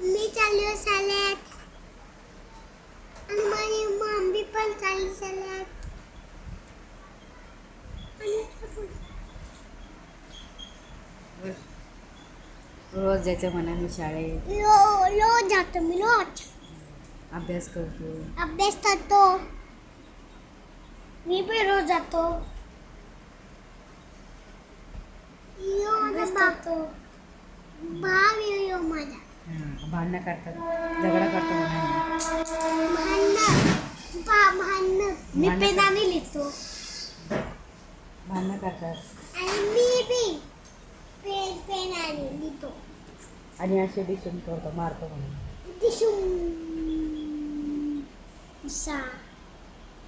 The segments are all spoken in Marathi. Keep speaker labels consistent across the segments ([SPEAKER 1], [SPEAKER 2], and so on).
[SPEAKER 1] मी चाललो शाळेत आणि माझी मम्मी पण चालली शाळेत
[SPEAKER 2] रोज जायचं म्हणा मी शाळेत.
[SPEAKER 1] रोज जातो मी रोज.
[SPEAKER 2] अभ्यास करतो.
[SPEAKER 1] अभ्यास करतो. मी पण रोज जातो. रोज जातो भाव येऊ माझा
[SPEAKER 2] हां भांडणं करतात. झगडा करतो
[SPEAKER 1] भांडण. मी पेनाने लिहितो.
[SPEAKER 2] भांडणं करतात.
[SPEAKER 1] आणि मी बी पेन पेनाने लिहितो.
[SPEAKER 2] आणि असे डिशून करतो मारतो म्हणून.
[SPEAKER 1] दिसून. सा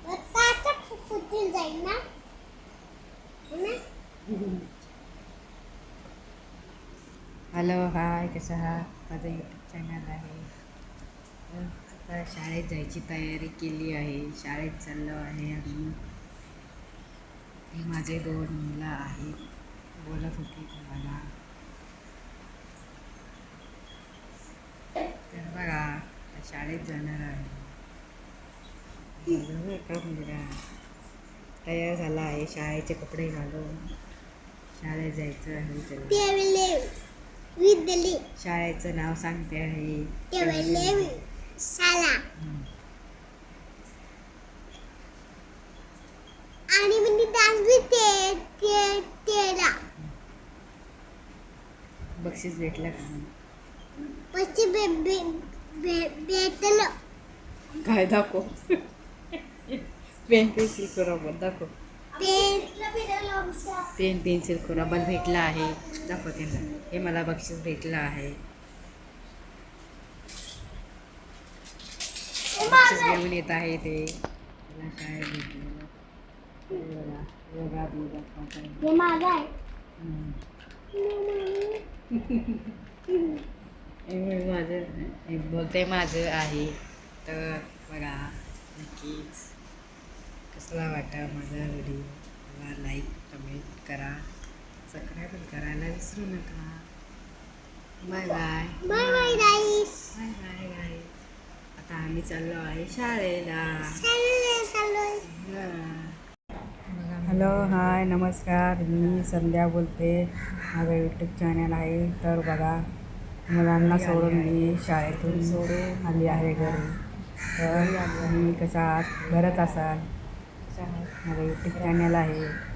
[SPEAKER 1] आता फुटून जाईल ना? है ना?
[SPEAKER 2] हॅलो हाय कसं आहात? माझं यूट्यूब चॅनल आहे. आता शाळेत जायची तयारी केली आहे. शाळेत चाललो आहे आम्ही हे माझे दोन मुलं आहेत. बोलत होती तुम्हाला. तर बघा आता शाळेत जाणार आहे. माझा मुलगा तयार झाला आहे. शाळेचे कपडे घालून. शाळेत जायचं आहे.
[SPEAKER 1] विद्यालय.
[SPEAKER 2] शाळेचं नाव सांगते आहे.
[SPEAKER 1] शाळा. आणि म्हणजे दहावी ते तेरा.
[SPEAKER 2] बक्षीस भेटलं का?
[SPEAKER 1] बक्षीस पशी
[SPEAKER 2] काय दाखव? पेन पेन्सिल खुराबत दाखव.
[SPEAKER 1] पेन.
[SPEAKER 2] पेन पेन्सिल खुराबत भेटला आहे. दाखव त्यांना हे मला बक्षीस भेटलं आहे. बक्षीस घेऊन येत आहे ते. मला भेटलेलं हे दाखवत.
[SPEAKER 1] हे माझा
[SPEAKER 2] बोलते माझं आहे. तर बघा नक्कीच कसला वाटा माझा व्हिडिओ मला लाईक कमेंट करा. सबस्क्राईब करायला विसरू नका. Bye bye
[SPEAKER 1] bye bye guys
[SPEAKER 2] bye bye bye आता आम्ही चाललो आहे शाळेला. हॅलो हाय नमस्कार. मी संध्या बोलते. माझं यूट्यूब चॅनल आहे. तर बघा मुलांना सोडून मी शाळेतून सोडून. आली आहे घरी. तर मी कशा आहात? घरच असाल. माझं यूट्यूब चॅनल आहे.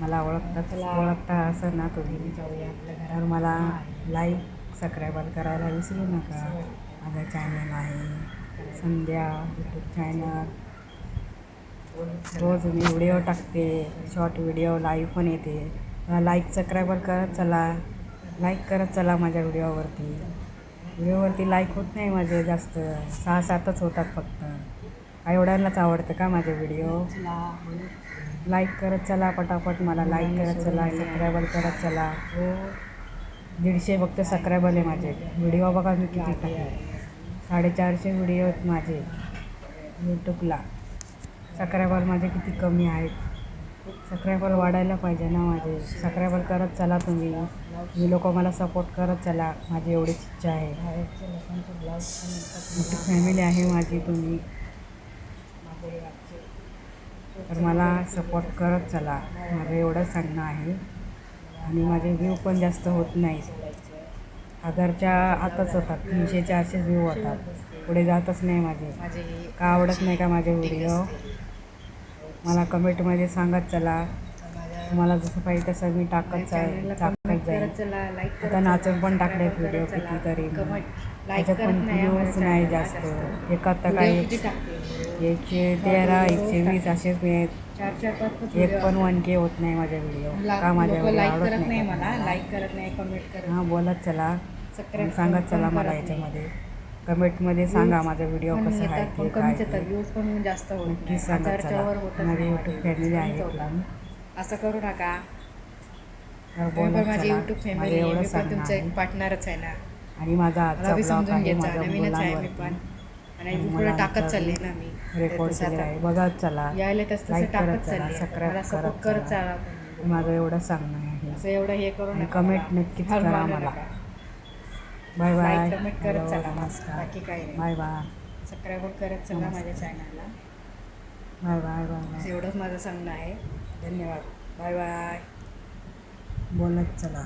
[SPEAKER 2] मला ओळखतात ओळखता असं ना तुम्ही तर मला लाईक सबस्क्राईबर करायला विसरू नका. माझं चॅनल आहे संध्या यूट्यूब चॅनल रोज मी व्हिडिओ टाकते. शॉर्ट व्हिडिओ लाईव्ह पण येते. मला लाईक सबस्क्रायबर करत चला. लाईक करत चला माझ्या व्हिडिओवरती व्हिडिओवरती लाईक होत नाही माझे जास्त. सहा सातच होतात फक्त. आईवडांनाच आवडतं का माझे व्हिडिओ लाईक करत चला पटापट मला लाईक करत चला सबस्क्रायबल करत चला. दीडशे फक्त सबस्क्रायबल आहे माझे. व्हिडिओ बघा मी किती टाकले. साडेचारशे व्हिडिओ आहेत माझे. यूट्यूबला सबस्क्रायबर माझे किती कमी आहेत. सबस्क्रायबर वाढायला पाहिजे ना माझे. सबस्क्रायबर करत चला तुम्ही. मी लोक मला सपोर्ट करत चला. माझी एवढीच इच्छा आहे. मोठी फॅमिली आहे माझी तुम्ही. तर मला सपोर्ट करत चला. माझं एवढं सांगणं आहे. आणि माझे व्ह्यू पण जास्त होत नाही हजारच्या आतच होतात. तीनशे चारशे व्ह्यू होतात. पुढे जातच नाही माझे. का आवडत नाही का माझे व्हिडिओ मला कमेंटमध्ये सांगत चला. तुम्हाला जसं पाहिजे तसं मी टाकत चाल टाकत जाईल आता नाचून पण टाकलेत व्हिडिओ कितीतरी. त्याच्यात पण व्ह्यूज नाही जास्त. एकात तर काय एकशे तेरा एकशे वीस असेच मी एक पण वन के होत नाही माझ्या व्हिडिओ का माझ्या व्हिडिओ
[SPEAKER 3] लाईक
[SPEAKER 2] आवडत
[SPEAKER 3] नाही मला? लाईक करत नाही कमेंट करत
[SPEAKER 2] हां बोलत चला. सांगत चला मला. याच्यामध्ये. कमेंटमध्ये सांगा माझा व्हिडिओ कसा आहे ते काय
[SPEAKER 3] जास्त
[SPEAKER 2] नक्कीच
[SPEAKER 3] वर
[SPEAKER 2] चला माझी यूट्यूब फॅमिली. आहे.
[SPEAKER 3] असं करू नका
[SPEAKER 2] तर
[SPEAKER 3] तुम्ही पण
[SPEAKER 2] बोलत
[SPEAKER 3] माझी
[SPEAKER 2] चला.
[SPEAKER 3] युट्यूब
[SPEAKER 2] माझं
[SPEAKER 3] फॅमिली
[SPEAKER 2] एवढं
[SPEAKER 3] मी पण
[SPEAKER 2] सांगणं
[SPEAKER 3] तुमचं एक पार्टनरच आहे ना.
[SPEAKER 2] आणि माझा आजचा
[SPEAKER 3] समजून घ्यायचा. नवीनच आहे मी पण. आणि पुढे टाकत चालले ना मी.
[SPEAKER 2] रेकॉर्ड
[SPEAKER 3] तसं
[SPEAKER 2] केलेलं
[SPEAKER 3] आता
[SPEAKER 2] आहे. बघत चला.
[SPEAKER 3] यायला तसं टाकत
[SPEAKER 2] चला,
[SPEAKER 3] चालले
[SPEAKER 2] subscribe
[SPEAKER 3] मला सपोर्ट
[SPEAKER 2] करत
[SPEAKER 3] करत
[SPEAKER 2] चला.
[SPEAKER 3] चला
[SPEAKER 2] माझं एवढं सांगणं आहे.
[SPEAKER 3] असं एवढं हे मला.
[SPEAKER 2] नक्कीच करा मला.
[SPEAKER 3] बाय बाय
[SPEAKER 2] कमेंट करत चला.
[SPEAKER 3] नमस्कार.
[SPEAKER 2] बाकी नाही.
[SPEAKER 3] बाय बाय
[SPEAKER 2] सबस्क्राईब करत चला माझ्या चॅनलला
[SPEAKER 3] बाय बाय बाय बाय
[SPEAKER 2] एवढंच माझं सांगणं आहे. धन्यवाद. बाय बाय
[SPEAKER 3] बोलत चला.